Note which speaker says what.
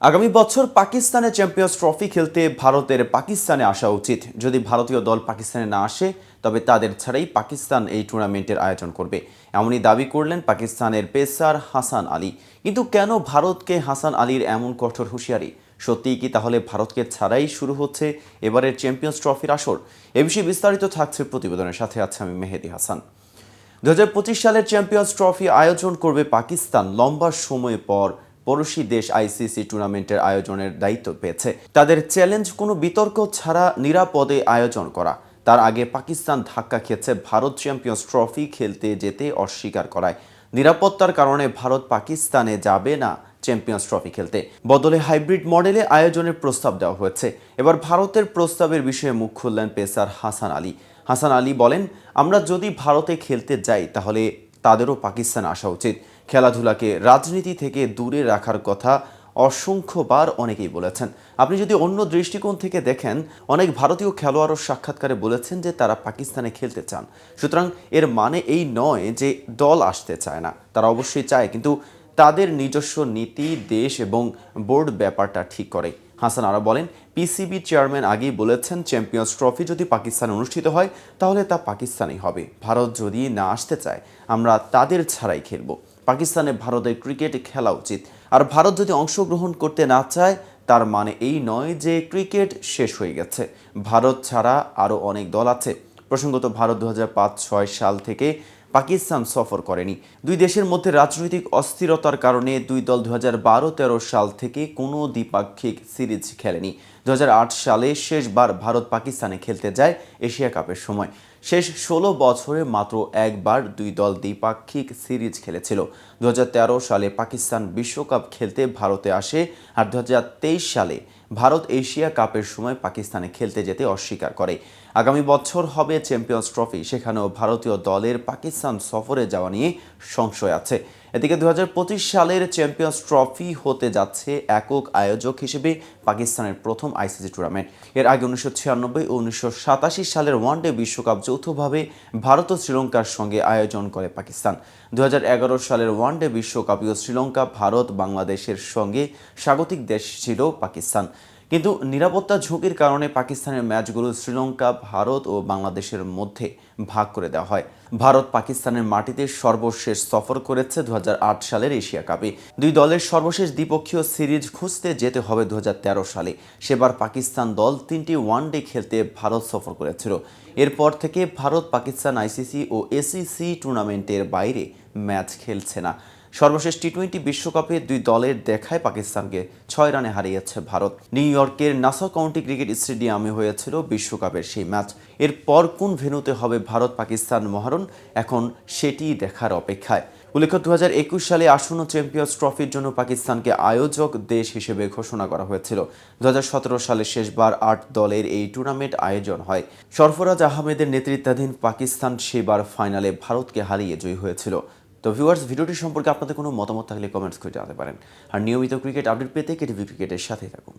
Speaker 1: আগামী বছর পাকিস্তানে চ্যাম্পিয়ন্স ট্রফি খেলতে ভারতের পাকিস্তানে আসা উচিত। যদি ভারতীয় দল পাকিস্তানে না আসে, তবে তাদের ছাড়াই পাকিস্তান এই টুর্নামেন্টের আয়োজন করবে। এমনই দাবি করলেন পাকিস্তানের পেসার হাসান আলী। কিন্তু কেন ভারতকে হাসান আলীর এমন কঠোর হুঁশিয়ারি? সত্যিই কি তাহলে ভারতকে ছাড়াই শুরু হচ্ছে এবারের চ্যাম্পিয়ন্স ট্রফির আসর? এ বিষয়ে বিস্তারিত থাকছে প্রতিবেদনের সাথে আছে আমি মেহেদি হাসান। দু হাজার পঁচিশ সালের চ্যাম্পিয়ন্স ট্রফি আয়োজন করবে পাকিস্তান। লম্বা সময় পর পড়োশি দেশ আইসিসি টুর্নামেন্টের আয়োজনের দায়িত্ব পেয়েছে। তাদের চ্যালেঞ্জ, কোনো বিতর্ক ছাড়া নিরাপদে আয়োজন করা। তার আগে পাকিস্তান ধাক্কা খেয়েছে ভারত চ্যাম্পিয়ন্স ট্রফি খেলতে যেতে অস্বীকার করায়। নিরাপত্তার কারণে ভারত পাকিস্তানে যাবে না চ্যাম্পিয়ন্স ট্রফি খেলতে। বদলে হাইব্রিড মডেলে আয়োজনের প্রস্তাব দেওয়া হয়েছে। এবার ভারতের প্রস্তাবের বিষয়ে মুখ খুললেন পেসার হাসান আলী। হাসান আলী বলেন, আমরা যদি ভারতে খেলতে যাই, তাহলে তাদেরও পাকিস্তান আসা উচিত। খেলাধুলাকে রাজনীতি থেকে দূরে রাখার কথা অসংখ্যবার অনেকেই বলেছেন। আপনি যদি অন্য দৃষ্টিকোণ থেকে দেখেন, অনেক ভারতীয় খেলোয়াড়ও সাক্ষাৎকারে বলেছেন যে তারা পাকিস্তানে খেলতে চান। সুতরাং এর মানে এই নয় যে দল আসতে চায় না। তারা অবশ্যই চায়, কিন্তু তাদের নিজস্ব নীতি, দেশ এবং বোর্ড ব্যাপারটা ঠিক করে। হাসান আরা বলেন, পিসিবি চেয়ারম্যান আগেই বলেছেন, চ্যাম্পিয়ন্স ট্রফি যদি পাকিস্তানে অনুষ্ঠিত হয়, তাহলে তা পাকিস্তানেই হবে। ভারত যদি না আসতে চায়, আমরা তাদের ছাড়াই খেলব। পাকিস্তানে ভারতের ক্রিকেট খেলা উচিত। আর ভারত যদি অংশগ্রহণ করতে না চায়, তার মানে এই নয় যে ক্রিকেট শেষ হয়ে গেছে। ভারত ছাড়া আরও অনেক দল আছে। প্রসঙ্গত ভারত দু হাজার সাল থেকে পাকিস্তান সফর করেনি। দুই দেশের মধ্যে রাজনৈতিক অস্থিরতার কারণে দুই দল দু হাজার বারো তেরো সাল থেকে কোনো দ্বিপাক্ষিক সিরিজ খেলেনি। দু হাজার আট সালে শেষবার ভারত পাকিস্তানে খেলতে যায় এশিয়া কাপের সময়। শেষ ষোলো বছরে মাত্র একবার দুই দল দ্বিপাক্ষিক সিরিজ খেলেছিল। দু হাজার তেরো সালে পাকিস্তান বিশ্বকাপ খেলতে ভারতে আসে আর দু হাজার তেইশ সালে ভারত এশিয়া কাপের সময় পাকিস্তানে খেলতে যেতে অস্বীকার করে। আগামী বছর হবে চ্যাম্পিয়ন্স ট্রফি, সেখানেও ভারতীয় দলের পাকিস্তান সফরে যাওয়া নিয়ে সংশয় আছে। এদিকে দুই হাজার পঁচিশ সালের চ্যাম্পিয়ন্স ট্রফি হতে যাচ্ছে একক আয়োজক হিসেবে পাকিস্তানের প্রথম আইসিসি টুর্নামেন্ট। এর আগে উনিশশো ছিয়ানব্বই ও উনিশশো সাতাশি সালের ওয়ানডে বিশ্বকাপ যৌথভাবে ভারত ও শ্রীলঙ্কার সঙ্গে আয়োজন করে পাকিস্তান। দুই হাজার এগারো সালের ওয়ান ওয়ানডে বিশ্বকাপেও শ্রীলঙ্কা, ভারত, বাংলাদেশের সঙ্গে স্বাগতিক দেশ ছিল পাকিস্তান। কিন্তু নিরাপত্তা ঝুঁকির কারণে পাকিস্তানের ম্যাচগুলো শ্রীলঙ্কা, ভারত ও বাংলাদেশের মধ্যে ভাগ করে দেওয়া হয়। ভারত পাকিস্তানের মাটিতে সর্বশেষ সফর করেছে দু হাজার আট সালের এশিয়া কাপে। দুই দলের সর্বশেষ দ্বিপক্ষীয় সিরিজ খুঁজতে যেতে হবে দু হাজার তেরো সালে। সেবার পাকিস্তান দল তিনটি ওয়ানডে খেলতে ভারত সফর করেছিল। এরপর থেকে ভারত, পাকিস্তান, আইসিসি ও এসিসি টুর্নামেন্টের বাইরে ম্যাচ খেলছে না। সর্বশেষ টি টোয়েন্টি বিশ্বকাপে দুই দলের দেখায় পাকিস্তানকে ছয় রানে হারিয়েছে ভারত। নিউ ইয়র্কের নাসা কাউন্টি ক্রিকেট স্টেডিয়ামে হয়েছিল বিশ্বকাপের সেই ম্যাচ। এরপর কোন ভেন্যুতে হবে ভারত পাকিস্তান মহারণ, এখন সেটি দেখার অপেক্ষায়। উল্লেখ্য দু একুশ সালে আসন্ন চ্যাম্পিয়ন্স ট্রফির জন্য পাকিস্তানকে আয়োজক দেশ হিসেবে ঘোষণা করা হয়েছিল। দুহাজার সতেরো সালে শেষবার আট দলের এই টুর্নামেন্ট আয়োজন হয়। সরফরাজ আহমেদের নেতৃত্বাধীন পাকিস্তান সেবার ফাইনালে ভারতকে হারিয়ে জয়ী হয়েছিল। তো ভিউয়ার্স ভিডিওটি সম্পর্কে আপনাদের কোনো মতামত থাকলে কমেন্টস করে জানাতে পারেন। আর নিয়মিত ক্রিকেট আপডেট পেতে কেটিভি ক্রিকেটের সাথেই থাকুন।